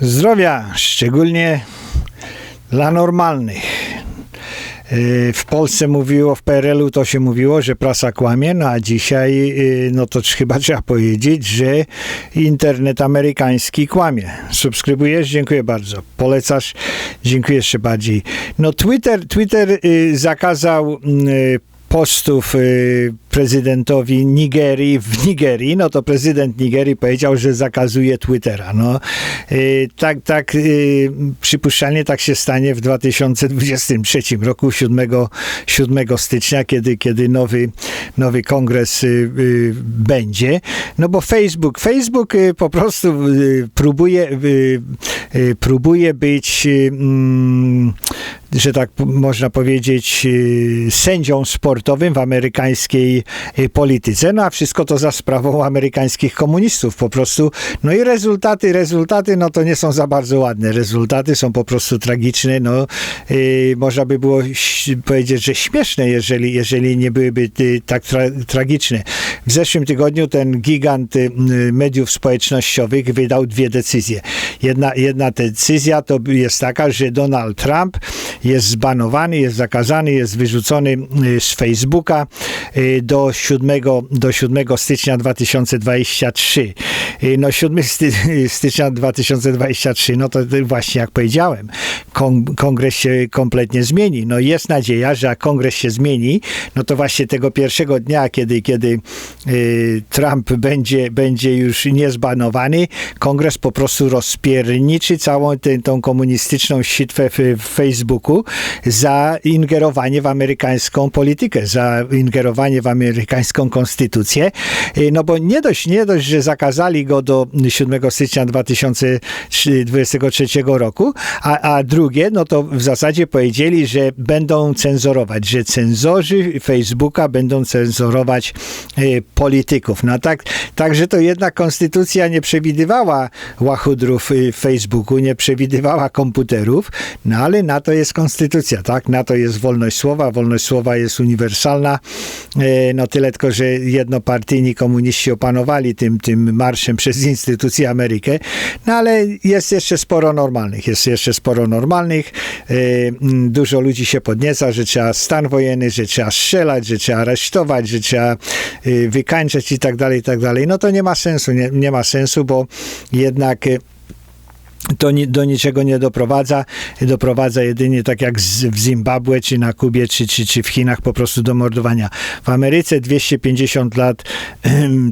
Zdrowia, szczególnie dla normalnych. Yy, W Polsce mówiło, w PRL-u to się mówiło, że prasa kłamie, no a dzisiaj, yy, no to chyba trzeba powiedzieć, że internet amerykański kłamie. Subskrybujesz? Dziękuję bardzo. Polecasz? Dziękuję jeszcze bardziej. No Twitter, Twitter yy, zakazał yy, postów y, prezydentowi Nigerii w Nigerii, no to prezydent Nigerii powiedział, że zakazuje Twittera. No, y, tak, tak y, przypuszczalnie tak się stanie w 2023 roku, 7, 7 stycznia, kiedy, kiedy nowy, nowy kongres będzie. No bo Facebook, Facebook po prostu próbuje, próbuje być mm, że tak można powiedzieć, y, sędzią sportowym w amerykańskiej y, polityce. No a wszystko to za sprawą amerykańskich komunistów po prostu. No i rezultaty, rezultaty, no to nie są za bardzo ładne. Rezultaty są po prostu tragiczne. No, y, można by było powiedzieć, że śmieszne, jeżeli, jeżeli nie byłyby tak tra- tragiczne. W zeszłym tygodniu ten gigant mediów społecznościowych wydał dwie decyzje. Jedna, jedna decyzja to jest taka, że Donald Trump jest zbanowany, jest zakazany, jest wyrzucony y, z Facebooka y, do 7, do 7 stycznia 2023. Y, No 7 sty, stycznia 2023, no to właśnie jak powiedziałem, kon, kongres się kompletnie zmieni. No jest nadzieja, że jak kongres się zmieni, no to właśnie tego pierwszego dnia, kiedy, kiedy y, Trump będzie, będzie już niezbanowany, kongres po prostu rozpierniczy całą tę, tą komunistyczną sitwę w, w Facebooku za ingerowanie w amerykańską politykę, za ingerowanie w amerykańską konstytucję. Y, No bo nie dość, nie dość, że zakazali go do 7 stycznia 2023 roku, a, a drugie, no to w zasadzie powiedzieli, że będą cenzurować, że cenzorzy Facebooka będą cenzurować y, polityków. No tak, także to jednak konstytucja nie przewidywała łachudrów w Facebooku, nie przewidywała komputerów, no ale na to jest konstytucja, tak? Na to jest wolność słowa, wolność słowa jest uniwersalna, e, no tyle tylko, że jednopartyjni komuniści opanowali tym, tym marszem przez instytucję Amerykę, no ale jest jeszcze sporo normalnych, jest jeszcze sporo normalnych, e, dużo ludzi się podnieca, że trzeba stan wojenny, że trzeba strzelać, że trzeba aresztować, że trzeba e, wykańczać i tak dalej, i tak dalej, no to nie ma sensu, nie, nie ma sensu, bo jednak e, to ni, do niczego nie doprowadza. Doprowadza jedynie tak jak w Zimbabwe, czy na Kubie, czy, czy, czy w Chinach po prostu do mordowania. W Ameryce 250 lat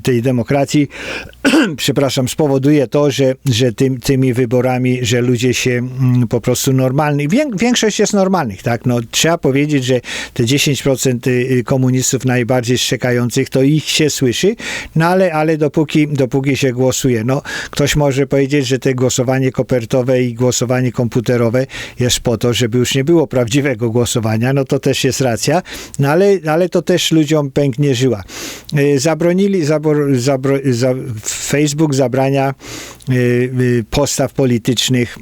tej demokracji, przepraszam, spowoduje to, że, że tym, tymi wyborami, że ludzie się mm, po prostu normalni, wię, większość jest normalnych, tak? No, trzeba powiedzieć, że te 10% y, komunistów najbardziej szczekających, to ich się słyszy, no ale, ale dopóki, dopóki się głosuje, no ktoś może powiedzieć, że te głosowanie kopertowe i głosowanie komputerowe jest po to, żeby już nie było prawdziwego głosowania, no to też jest racja, no ale, ale to też ludziom pęknie żyła. Y, Zabronili, zabor, zabro, za, Facebook zabrania y, y, postaw politycznych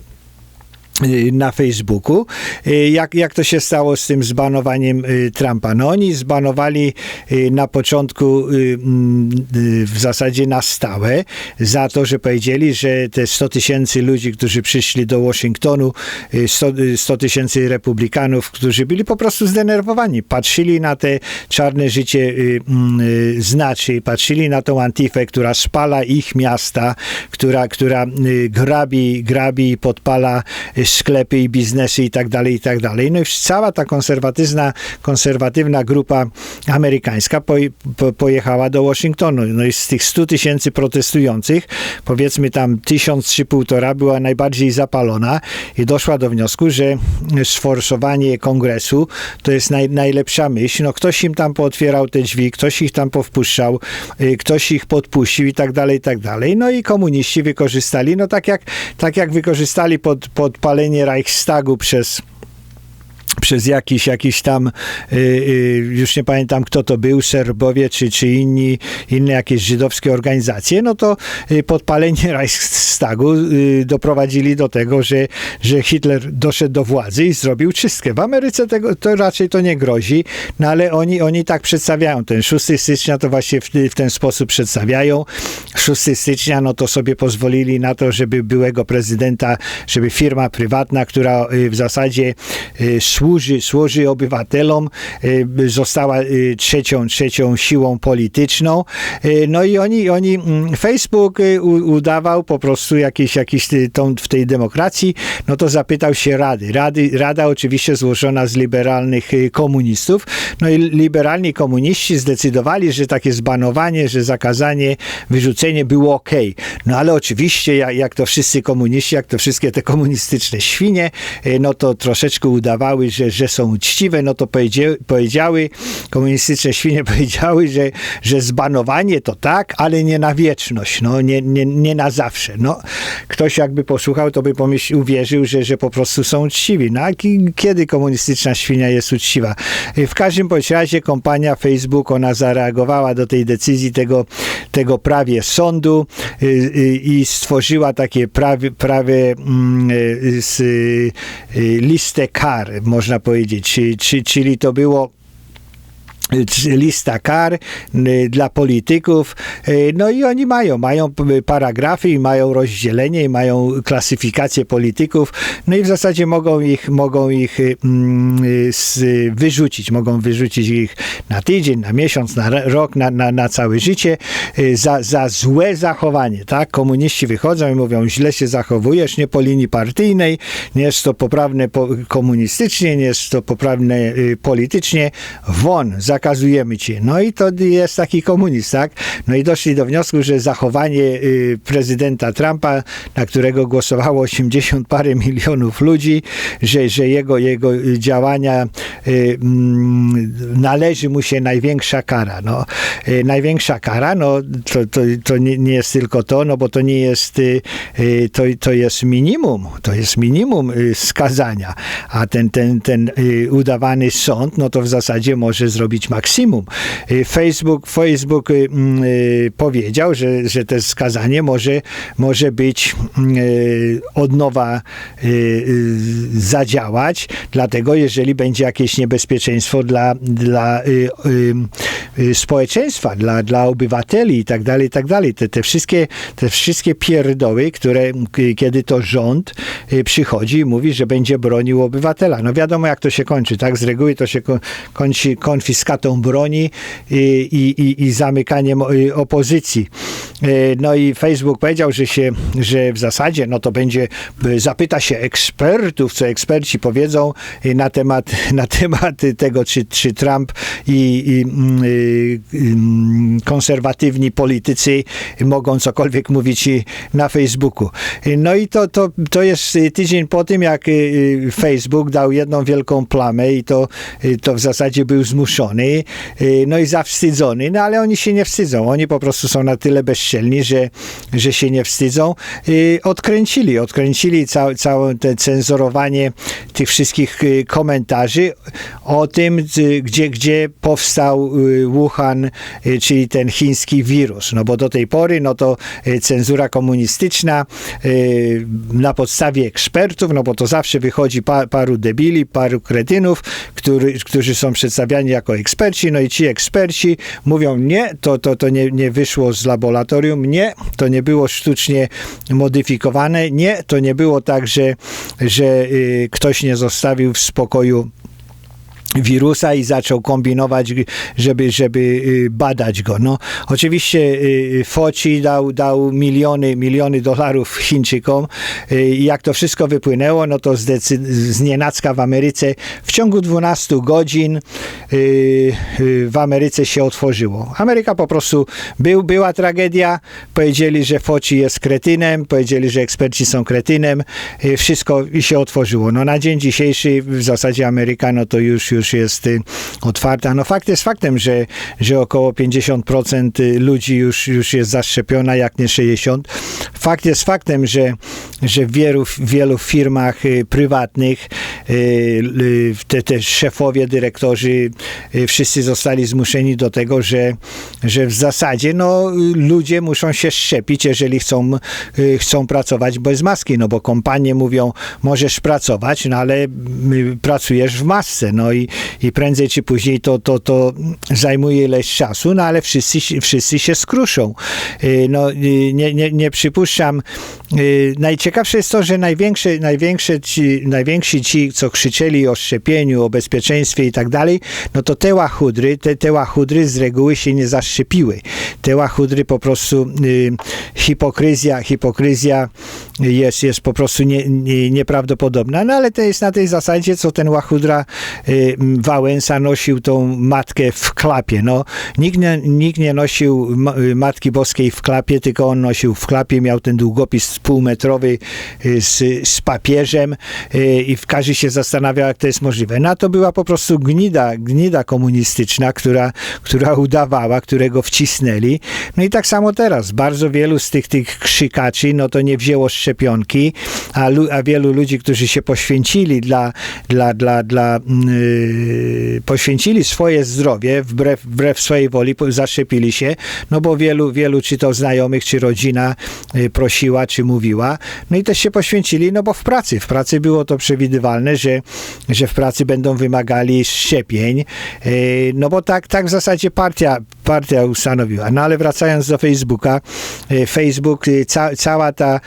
na Facebooku. Y, Jak, jak to się stało z tym zbanowaniem y, Trumpa? No oni zbanowali y, na początku y, mm, y, w zasadzie na stałe za to, że powiedzieli, że te 100 tysięcy ludzi, którzy przyszli do Waszyngtonu, y, 100 y, 100 tysięcy republikanów, którzy byli po prostu zdenerwowani, patrzyli na te czarne życie y, mm, y, znaczy, patrzyli na tą Antifę, która spala ich miasta, która, która y, grabi, grabi i podpala y, sklepy i biznesy i tak dalej, i tak dalej. No i cała ta konserwatywna, konserwatywna grupa amerykańska po, po, pojechała do Waszyngtonu. No i z tych 100 tysięcy protestujących, powiedzmy tam tysiąc czy półtora była najbardziej zapalona i doszła do wniosku, że sforsowanie kongresu to jest naj, najlepsza myśl. No ktoś im tam pootwierał te drzwi, ktoś ich tam powpuszczał, y, ktoś ich podpuścił i tak dalej, i tak dalej. No i komuniści wykorzystali, no tak jak, tak jak wykorzystali pod, podpalenie Reichstagu przez przez jakiś, jakiś tam, y, y, już nie pamiętam kto to był, Serbowie czy, czy inni, inne jakieś żydowskie organizacje, no to y, podpalenie Reichstagu doprowadzili do tego, że, że Hitler doszedł do władzy i zrobił czystkę. W Ameryce tego, to raczej to nie grozi, no ale oni, oni tak przedstawiają. Ten 6 stycznia to właśnie w, w ten sposób przedstawiają. 6 stycznia, no to sobie pozwolili na to, żeby byłego prezydenta, żeby firma prywatna, która w zasadzie y, służy, służy obywatelom, y, została y, trzecią, trzecią siłą polityczną. Y, No i oni, oni mm, Facebook udawał po prostu jakiś, jakiś tą, w tej demokracji, no to zapytał się Rady. Rady. Rada oczywiście złożona z liberalnych komunistów, no i liberalni komuniści zdecydowali, że takie zbanowanie, że zakazanie, wyrzucenie było ok. No ale oczywiście, jak, jak to wszyscy komuniści, jak to wszystkie te komunistyczne świnie, no to troszeczkę udawały, że, że są uczciwe, no to powiedziały, komunistyczne świnie powiedziały, że, że zbanowanie to tak, ale nie na wieczność, no nie, nie, nie na zawsze. No, ktoś jakby posłuchał, to by pomyśl, uwierzył, że, że po prostu są uczciwi. No a ki- kiedy komunistyczna świnia jest uczciwa? W każdym razie kompania Facebook, ona zareagowała do tej decyzji tego, tego prawie sądu y, y, i stworzyła takie prawie, prawie mm, y, listę kar, można powiedzieć, Czy- czy- czyli to było lista kar y, dla polityków. Y, No i oni mają, mają paragrafy i mają rozdzielenie i mają klasyfikację polityków. No i w zasadzie mogą ich, mogą ich y, mm, y, wyrzucić. Mogą wyrzucić ich na tydzień, na miesiąc, na rok, na, na, na całe życie y, za, za złe zachowanie. Tak? Komuniści wychodzą i mówią, źle się zachowujesz, nie po linii partyjnej, nie jest to poprawne po, komunistycznie, nie jest to poprawne y, politycznie, won, zakazujemy cię. No i to jest taki komunizm, tak? No i doszli do wniosku, że zachowanie y, prezydenta Trumpa, na którego głosowało 80 parę milionów ludzi, że, że jego, jego działania y, mm, należy mu się największa kara. No, y, największa kara, no to, to, to nie, nie jest tylko to, no bo to nie jest, y, y, to, to jest minimum, to jest minimum y, skazania, a ten, ten, ten udawany sąd, no to w zasadzie może zrobić maksimum. Y, Facebook, Facebook y, mm, y, powiedział, że, że to skazanie może, może być y, od nowa zadziałać, dlatego jeżeli będzie jakieś niebezpieczeństwo dla, dla społeczeństwa, dla, dla obywateli i tak dalej, i tak dalej. Te, te, wszystkie, te wszystkie pierdoły, które kiedy to rząd przychodzi i mówi, że będzie bronił obywatela. No wiadomo, jak to się kończy, tak? Z reguły to się ko- kończy konfiskatą broni i, i, i, zamykaniem opozycji. Y, No i Facebook powiedział, że się, że w zasadzie no to będzie, y, zapyta się ekspertów, co eksperci powiedzą y, na temat, na temat tego, czy, czy Trump i, i mm, mm, konserwatywni politycy mogą cokolwiek mówić na Facebooku. No i to, to, to jest tydzień po tym, jak Facebook dał jedną wielką plamę i to, to w zasadzie był zmuszony, y, no i zawstydzony, no ale oni się nie wstydzą. Oni po prostu są na tyle bezczelni, że, że się nie wstydzą. Y, Odkręcili, odkręcili całe, całe te cenzurowanie tych wszystkich y, komentarzy o tym, gdzie, gdzie powstał Wuhan, czyli ten chiński wirus. No bo do tej pory, no to cenzura komunistyczna na podstawie ekspertów, no bo to zawsze wychodzi pa, paru debili, paru kretynów, który, którzy są przedstawiani jako eksperci, no i ci eksperci mówią, nie, to, to, to nie, nie wyszło z laboratorium, nie, to nie było sztucznie modyfikowane, nie, to nie było tak, że, że y, ktoś nie zostawił w spokoju wirusa i zaczął kombinować, żeby, żeby y, badać go. No, oczywiście y, Foci dał, dał miliony, miliony dolarów Chińczykom y, i jak to wszystko wypłynęło, no to z nienacka w Ameryce w ciągu 12 godzin y, y, w Ameryce się otworzyło. Ameryka po prostu był, była tragedia, powiedzieli, że Foci jest kretynem, powiedzieli, że eksperci są kretynem, y, wszystko się otworzyło. No na dzień dzisiejszy w zasadzie Ameryka no to już, już jest y, otwarta. No fakt jest faktem, że, że około 50% y, ludzi już, już jest zaszczepiona, jak nie 60%. Fakt jest faktem, że, że w wielu, wielu firmach y, prywatnych te, te szefowie, dyrektorzy, wszyscy zostali zmuszeni do tego, że, że w zasadzie no, ludzie muszą się szczepić, jeżeli chcą, chcą pracować bez maski, no bo kompanie mówią, możesz pracować, no ale pracujesz w masce, no i, prędzej czy później to, to, to zajmuje ileś czasu, no ale wszyscy, wszyscy się skruszą. Y, no, y, nie, nie, nie przypuszczam. Y, najciekawsze jest to, że największe, największe ci, najwięksi ci, co krzyczeli o szczepieniu, o bezpieczeństwie i tak dalej, no to te łachudry, te, te łachudry z reguły się nie zaszczepiły. Te łachudry po prostu hipokryzja, hipokryzja jest, jest po prostu nie, nie, nieprawdopodobna, no ale to jest na tej zasadzie, co ten łachudra y, Wałęsa nosił tą matkę w klapie. No, nikt nie, nikt nie nosił y, Matki Boskiej w klapie, tylko on nosił w klapie, miał ten długopis półmetrowy y, z, z papieżem y, i każdy się zastanawiał, jak to jest możliwe. No to była po prostu gnida, gnida komunistyczna, która, która udawała, którego wcisnęli. No i tak samo teraz. Bardzo wielu z tych, tych krzykaczy, no to nie wzięło szczepionki, a, a wielu ludzi, którzy się poświęcili dla, dla, dla, dla yy, poświęcili swoje zdrowie wbrew, wbrew swojej woli, zaszczepili się, no bo wielu, wielu czy to znajomych, czy rodzina yy, prosiła, czy mówiła, no i też się poświęcili, no bo w pracy, w pracy było to przewidywalne, że, że w pracy będą wymagali szczepień, yy, no bo tak, tak w zasadzie partia, partia ustanowiła. No ale wracając do Facebooka, yy, Facebook, yy, ca, cała ta,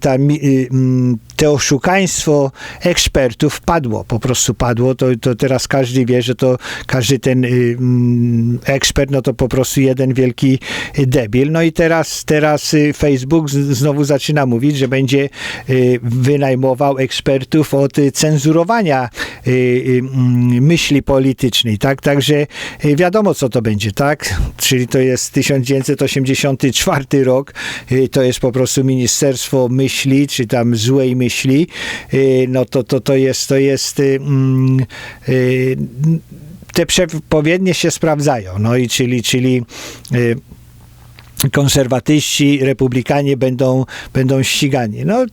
ta to oszukaństwo ekspertów padło, po prostu padło, to, to teraz każdy wie, że to każdy ten y, mm, ekspert, no to po prostu jeden wielki debil. No i teraz, teraz y, Facebook znowu zaczyna mówić, że będzie y, wynajmował ekspertów od cenzurowania mm, myśli politycznej, tak? Także wiadomo, co to będzie, tak? Czyli to jest 1984 rok, to jest po prostu Ministerstwo Myśli, czy tam złej myśli, myśli, y, no to, to, to jest, to jest y, mm, y, te przepowiednie się sprawdzają, no i czyli, czyli konserwatyści, republikanie będą, będą ścigani. No,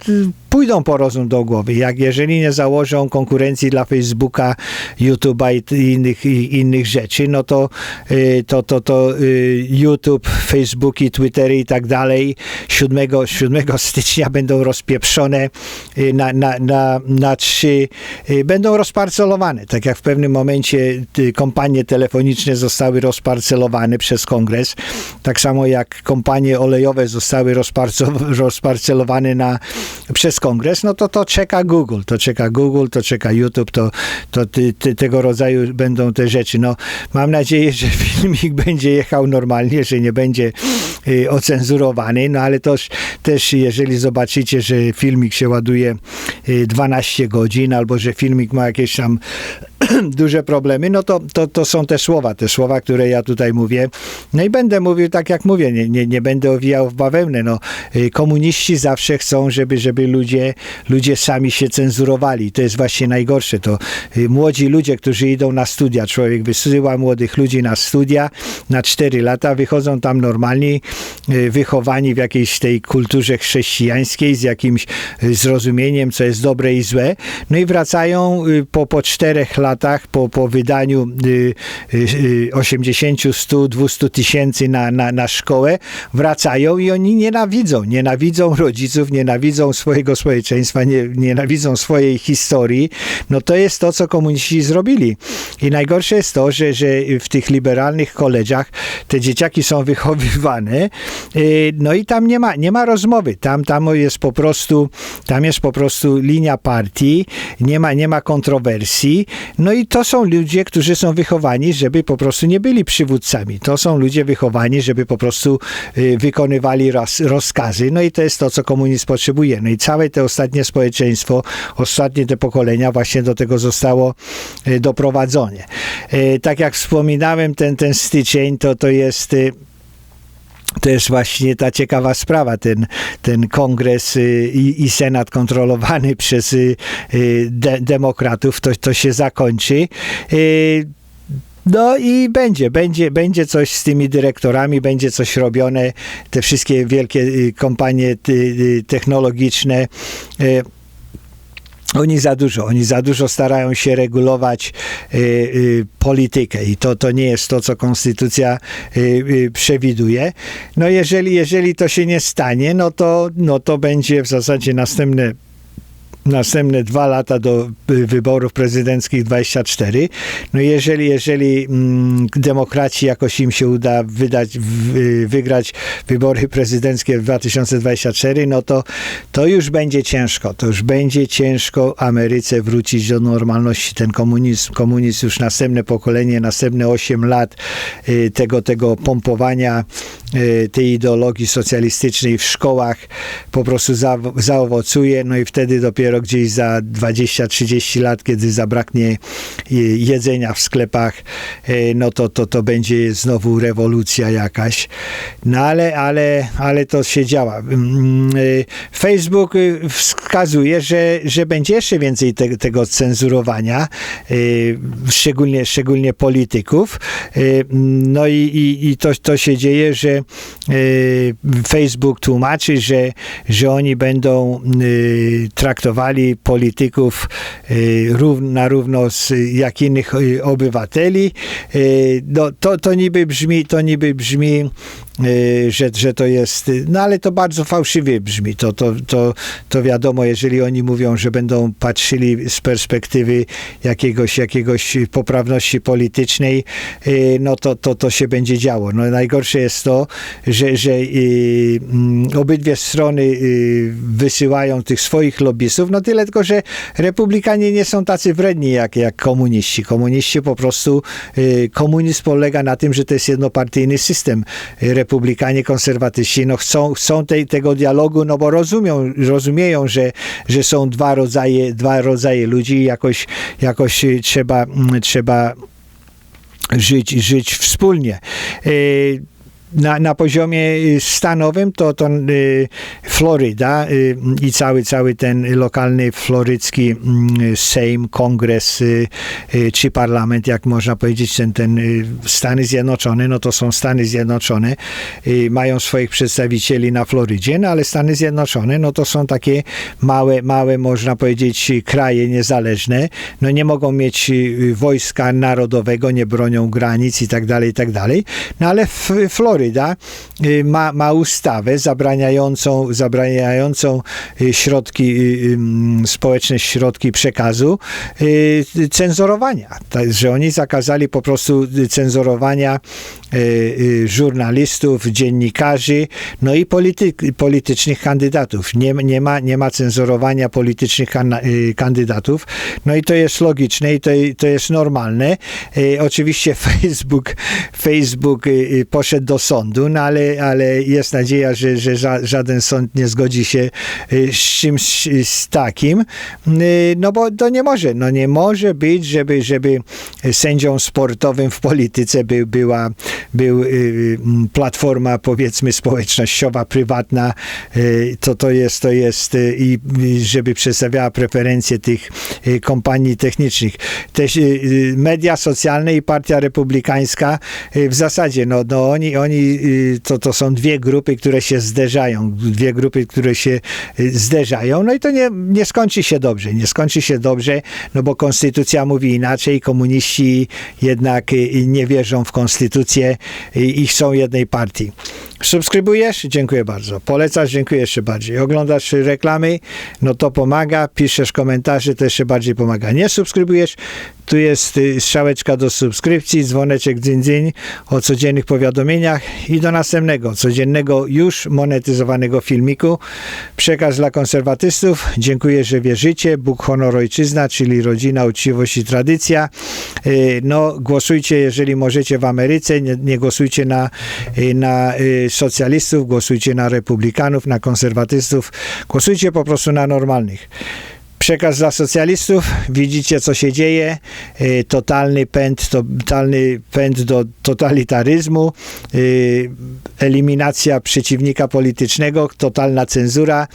pójdą po rozum do głowy. Jak jeżeli nie założą konkurencji dla Facebooka, YouTube'a i innych, i innych rzeczy, no to, y, to, to, to y, YouTube, Facebooki, Twittery i tak dalej 7, 7 stycznia będą rozpieprzone y, na, na, na, na trzy, będą rozparcelowane. Tak jak w pewnym momencie kompanie telefoniczne zostały rozparcelowane przez kongres, tak samo jak kompanie olejowe zostały rozparcelowane na, przez kongres, no to to czeka Google, to czeka Google, to czeka YouTube, to, to ty, ty, tego rodzaju będą te rzeczy. No, mam nadzieję, że filmik będzie jechał normalnie, że nie będzie y, ocenzurowany, no ale to też jeżeli zobaczycie, że filmik się ładuje y, 12 godzin, albo że filmik ma jakieś tam duże problemy, no to, to, to są te słowa, te słowa, które ja tutaj mówię. No i będę mówił tak, jak mówię, nie, nie, nie będę owijał w bawełnę. No, y, komuniści zawsze chcą, żeby, żeby ludzie, ludzie sami się cenzurowali. To jest właśnie najgorsze. To y, młodzi ludzie, którzy idą na studia, człowiek wysyła młodych ludzi na studia na 4 lata, wychodzą tam normalni, y, wychowani w jakiejś tej kulturze chrześcijańskiej, z jakimś zrozumieniem, co jest dobre i złe, no i wracają po, po czterech latach latach, po, po wydaniu y, y, 80, 100, 200 tysięcy na, na, na szkołę, wracają i oni nienawidzą. Nienawidzą rodziców, nienawidzą swojego społeczeństwa, nie, nienawidzą swojej historii. No to jest to, co komuniści zrobili. I najgorsze jest to, że, że w tych liberalnych koledziach te dzieciaki są wychowywane, y, no i tam nie ma, nie ma rozmowy. Tam, tam jest po prostu, tam jest po prostu linia partii, nie ma, nie ma kontrowersji. No i to są ludzie, którzy są wychowani, żeby po prostu nie byli przywódcami. To są ludzie wychowani, żeby po prostu y, wykonywali roz, rozkazy. No i to jest to, co komunizm potrzebuje. No i całe te ostatnie społeczeństwo, ostatnie te pokolenia właśnie do tego zostało y, doprowadzone. Y, tak jak wspominałem, ten, ten styczeń to, to jest jest właśnie ta ciekawa sprawa, ten, ten kongres y, i, i senat kontrolowany przez y, y, de, demokratów, to, to się zakończy. No i będzie, będzie, będzie coś z tymi dyrektorami, będzie coś robione, te wszystkie wielkie kompanie technologiczne oni za dużo, oni za dużo starają się regulować y, y, politykę i to, to nie jest to, co konstytucja y, y przewiduje. No jeżeli, jeżeli to się nie stanie, no to, no to będzie w zasadzie następne następne dwa lata do wyborów prezydenckich 24. No jeżeli, jeżeli mm, demokraci jakoś im się uda wydać, w, wygrać wybory prezydenckie w 2024, no to, to już będzie ciężko. To już będzie ciężko Ameryce wrócić do normalności. Ten komunizm, komunizm już następne pokolenie, następne 8 lat y, tego, tego pompowania y, tej ideologii socjalistycznej w szkołach po prostu za, zaowocuje, no i wtedy dopiero dopiero gdzieś za 20-30 lat, kiedy zabraknie e, jedzenia w sklepach, e, no to, to, to będzie znowu rewolucja jakaś. No ale, ale, ale to się działa. Mm, e, Facebook wskazuje, że, że będzie jeszcze więcej te, tego cenzurowania, szczególnie, szczególnie polityków. No i, i, i to, to się dzieje, że Facebook tłumaczy, że, że oni będą traktowani traktowali polityków y, na równo z jak innych y, obywateli. Y, no, to, to niby brzmi, to niby brzmi że, że to jest, no ale to bardzo fałszywie brzmi. To, to, to, to wiadomo, jeżeli oni mówią, że będą patrzyli z perspektywy jakiegoś, jakiegoś poprawności politycznej, y, no to, to, to się będzie działo. No najgorsze jest to, że, że y, mm, obydwie strony wysyłają tych swoich lobbystów, no tyle tylko, że republikanie nie są tacy wredni jak, jak komuniści. Komuniści po prostu, komunizm polega na tym, że to jest jednopartyjny system republikanie, konserwatyści, no chcą, chcą tej, tego dialogu, no bo rozumią, rozumieją, że, że są dwa rodzaje, dwa rodzaje ludzi i jakoś, jakoś trzeba, trzeba żyć, żyć wspólnie. Yy, na, na poziomie y, stanowym to, to y, Floryda y, i cały, cały ten lokalny florycki mm, Sejm, Kongres czy parlament, jak można powiedzieć, ten, ten Stany Zjednoczone, no to są Stany Zjednoczone, mają swoich przedstawicieli na Florydzie, no ale Stany Zjednoczone, no to są takie małe, małe, można powiedzieć, kraje niezależne, no nie mogą mieć wojska narodowego, nie bronią granic i tak dalej, i tak dalej, no ale Floryda y, ma, ma ustawę zabraniającą, zabraniającą y, środki, y, społeczne środki przekazu cenzurowania. że oni zakazali po prostu cenzurowania żurnalistów, dziennikarzy, no i polity, politycznych kandydatów. Nie, nie, ma, nie ma cenzurowania politycznych kandydatów. No i to jest logiczne i to, to jest normalne. Oczywiście Facebook, Facebook poszedł do sądu, no ale, ale jest nadzieja, że, że żaden sąd nie zgodzi się y, z czymś z takim, y, no bo to nie może, no nie może być, żeby, żeby sędzią sportowym w polityce by, była był y, platforma powiedzmy społecznościowa, prywatna, to to jest, to jest i żeby przedstawiała preferencje tych kompanii technicznych. Też media socjalne i Partia Republikańska w zasadzie, no, no oni, oni Y, to, to są dwie grupy, które się zderzają, dwie grupy, które się y, zderzają, no i to nie, nie skończy się dobrze, nie skończy się dobrze, no bo konstytucja mówi inaczej, komuniści jednak y, nie wierzą w konstytucję i chcą jednej partii. Subskrybujesz? Dziękuję bardzo. Polecasz? Dziękuję jeszcze bardziej. Oglądasz reklamy? No to pomaga. Piszesz komentarze? To jeszcze bardziej pomaga. Nie subskrybujesz? Tu jest y, strzałeczka do subskrypcji, dzwoneczek dzyń, dzyń o codziennych powiadomieniach i do następnego, codziennego, już monetyzowanego filmiku. Przekaz dla konserwatystów. Dziękuję, że wierzycie. Bóg, honor, ojczyzna, czyli rodzina, uczciwość i tradycja. Y, no, głosujcie, jeżeli możecie w Ameryce. Nie, nie głosujcie na, y, na socjalistów, głosujcie na republikanów, na konserwatystów. Głosujcie po prostu na normalnych przekaz dla socjalistów. Widzicie, co się dzieje. Y, totalny pęd, totalny pęd do totalitaryzmu. Y, eliminacja przeciwnika politycznego, totalna cenzura.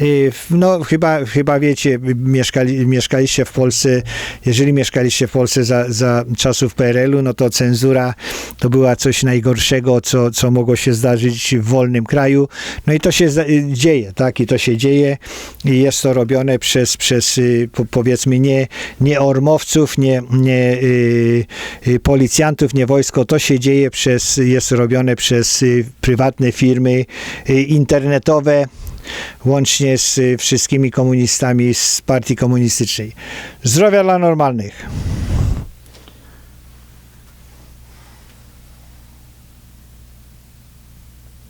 Y, No chyba, chyba wiecie, mieszkali, mieszkaliście w Polsce, jeżeli mieszkaliście w Polsce za, za czasów PRL-u, no to cenzura to była coś najgorszego, co, co mogło się zdarzyć w wolnym kraju. No i to się dzieje, tak? I to się dzieje i jest to robione przez, przez y, po, powiedzmy nie, nie ormowców, nie, nie y, y, policjantów, nie wojsko. To się dzieje przez, jest robione przez y, prywatne firmy y, internetowe, łącznie z y, wszystkimi komunistami z partii komunistycznej. Zdrowia dla normalnych.